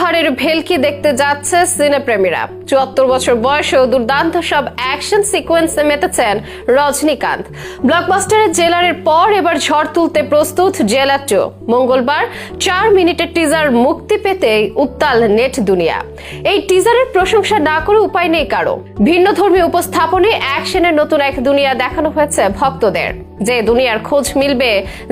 হাড়ের ভেলকি দেখতে যাচ্ছে সিনেপ্রেমীরা। চুয়াত্তর বছর বয়সেও দুর্দান্ত সব অ্যাকশন সিকোয়েন্সে মেতেছেন রজনীকান্ত। ব্লকবাস্টারের জেলারের পর এবার ঝড় তুলতে প্রস্তুত জেলার টু মঙ্গলবার চার মিনিটের টিজার মুক্তি পেতেই উত্তাল নেট দুনিয়া। এই টিজারের প্রশংসা না করে উপায় নেই কারও। ভিন্ন ধর্মী উপস্থাপনে অ্যাকশনের নতুন এক দুনিয়া দেখানো হয়েছে ভক্তদের। যে দুনিয়ার খোঁজ মিলবে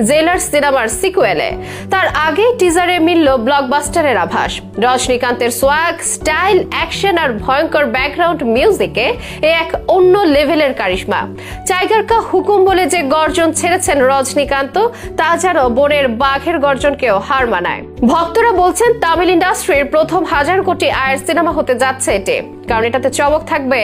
জেলার সিনেমার সিকুয়েলে। তার আগেই টিজারে মিলল ব্লকবাস্টারের আভাস। রজনীকান্তের সোয়াগ স্টাইল অ্যাকশন আর ভয়ঙ্কর ব্যাকগ্রাউন্ড মিউজিকে এ এক অন্য লেভেলের কারিশমা। টাইগার কা হুকুম বলে যে গর্জন ছেড়েছেন রজনীকান্ত, তা যেন বনের বাঘের গর্জনকেও হার মানায়। ভক্তরা বলছেন, তামিল ইন্ডাস্ট্রির প্রথম হাজার কোটি আয়ের সিনেমা হতে যাচ্ছে এটি কারণ এটাতে চমক থাকবে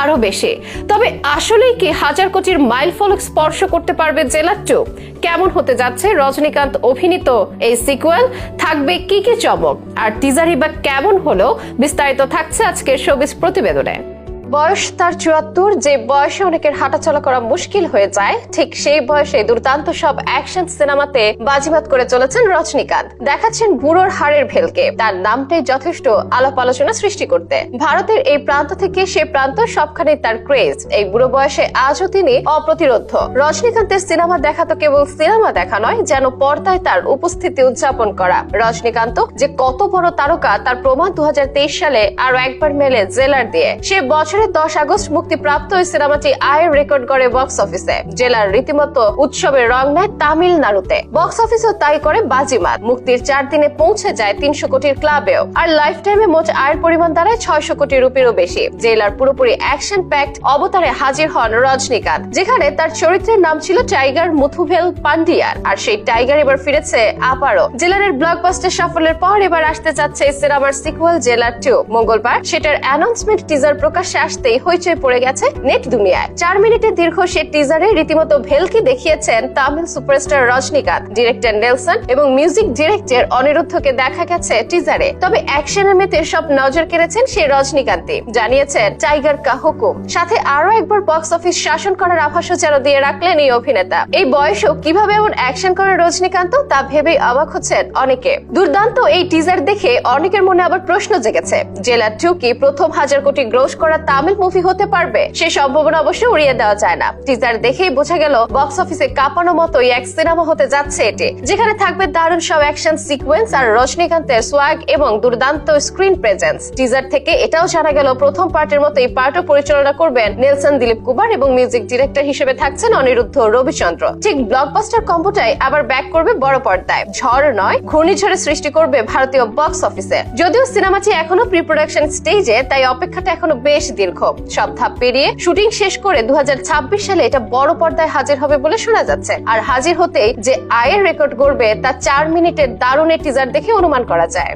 আরও বেশি। তবে আসলেই কি হাজার কোটির মাইল ফলক স্পর্শ করতে পারবে জেলার চোখ কেমন হতে যাচ্ছে রজনীকান্ত অভিনীত এই সিকুয়েল থাকবে কি কি চমক? আর টিজারই বা কেমন হলো বিস্তারিত থাকছে আজকের শোবিস প্রতিবেদনে। বয়স তার চুয়াত্তর, যে বয়সে অনেকের হাঁটাচলা করা মুশকিল হয়ে যায়, ঠিক সেই বয়সে দুর্দান্ত সব অ্যাকশন সিনেমাতে বাজিমাত করে চলেছেন রজনীকান্ত। দেখাচ্ছেন বুড়োর হাড়ের ভেলকে। তার নামটাই যথেষ্ট আলাপ আলোচনা সৃষ্টি করতে। ভারতের এই প্রান্ত থেকে সে প্রান্ত সবখানে তার ক্রেজ এই বুড়ো বয়সে আজও তিনি অপ্রতিরোধ রজনীকান্তের সিনেমা দেখা তো কেবল সিনেমা দেখা নয়, যেন পর্দায় তার উপস্থিতি উদযাপন করা। রজনীকান্ত যে কত বড় তারকা, তার প্রমাণ দু হাজার তেইশ সালে আরও একবার মেলে জেলার দিয়ে। সে বছরের দশ আগস্ট মুক্তিপ্রাপ্ত ওই সিনেমাটি আয়ের রেকর্ড করে বক্স অফিসে। জেলার রীতিমতো উৎসবের রং নেয় তামিলনাড়ুতে। বক্স অফিসেও তাই করে বাজিমাত। মুক্তির চার দিনে পৌঁছে যায় তিনশো কোটির ক্লাবেও। আর লাইফ টাইমে মোট আয়ের পরিমাণ দাঁড়ায় ছয়শো কোটি রুপিরও বেশি। জেলার পুরোপুরি অ্যাকশন প্যাক্ট অবতারে হাজির হন রজনীকান্ত, যেখানে তার চরিত্রের নাম ছিল টাইগার মুথুভেল পান্ডিয়ার। আর সেই টাইগার এবার ফিরেছে আবারও। জেলারের ব্লকবাস্টার সাফল্যের পর এবার আসতে এই সিনেমার সিকুয়াল জেলার টু। মঙ্গলবার সেটার অ্যানাউন্সমেন্ট টিজার প্রকাশ্যে আসতেই হইচই পড়ে গেছে নেট দুনিয়ায়। চার মিনিটের দীর্ঘ সে টিজারে রীতিমতো ভেলকি দেখিয়েছেন Tamil superstar Rajinikanth, director Nelson এবং মিউজিক ডিরেক্টর অনিরুদ্ধকে দেখা গেছে টিজারে তবে অ্যাকশনের মেতে সব নজর কেড়েছেন সে রজনীকান্তে। জানিয়েছেন টাইগার কা হুকুম। সাথে আরও একবার বক্স অফিস শাসন করার আভাসও যেন দিয়ে রাখলেন এই অভিনেতা। এই বয়সেও কীভাবে এমন অ্যাকশন করে রজনীকান্ত, তা ভেবেই অবাক হচ্ছেন অনেকে। দুর্দান্ত এই টিজার দেখে অনেকের মনে আবার প্রশ্ন জেগেছে জেলার টু কি প্রথম হাজার কোটি গ্রোস করা তামিল মুভি হতে পারবে সে সম্ভাবনা অবশ্য উড়িয়ে দেওয়া যায় না। টিজার দেখেই বোঝা গেল বক্স অফিসে কাঁপানো মতোই এক সিনেমা হতে যাচ্ছে এটি, যেখানে থাকবে দারুণ সব অ্যাকশন সিকোয়েন্স আর রজনীকান্তের সোয়াগ এবং দুর্দান্ত স্ক্রিন প্রেজেন্স টিজার থেকে এটাও জানা গেল, প্রথম পার্টের মতো এই পার্টও পরিচালনা করবেন নেলসন দিলীপ কুমার এবং মিউজিক ডিরেক্টর হিসেবে থাকছেন অনিরুদ্ধ রবিচন্দ্র। ঠিক ব্লকবাস্টার কম্বোটাই আবার ব্যাক করবে বড় পর্দায়। ঝড় নয়, ঘূর্ণিঝড়ের সৃষ্টি করবে ভারতীয় বক্স অফিসে যদিও সিনেমাটি এখনও প্রি প্রোডাকশন স্টেজে তাই অপেক্ষাটা এখনও বেশ দীর্ঘ। সব ধাপ পেরিয়ে শুটিং শেষ করে দু হাজার ছাব্বিশ সালে এটা বড় পর্দায় হাজির হবে বলে শোনা যাচ্ছে। আর হাজির হতেই যে আয়ের রেকর্ড গড়বে তা চার মিনিটের দারুণের টিজার দেখে অনুমান করা যায়।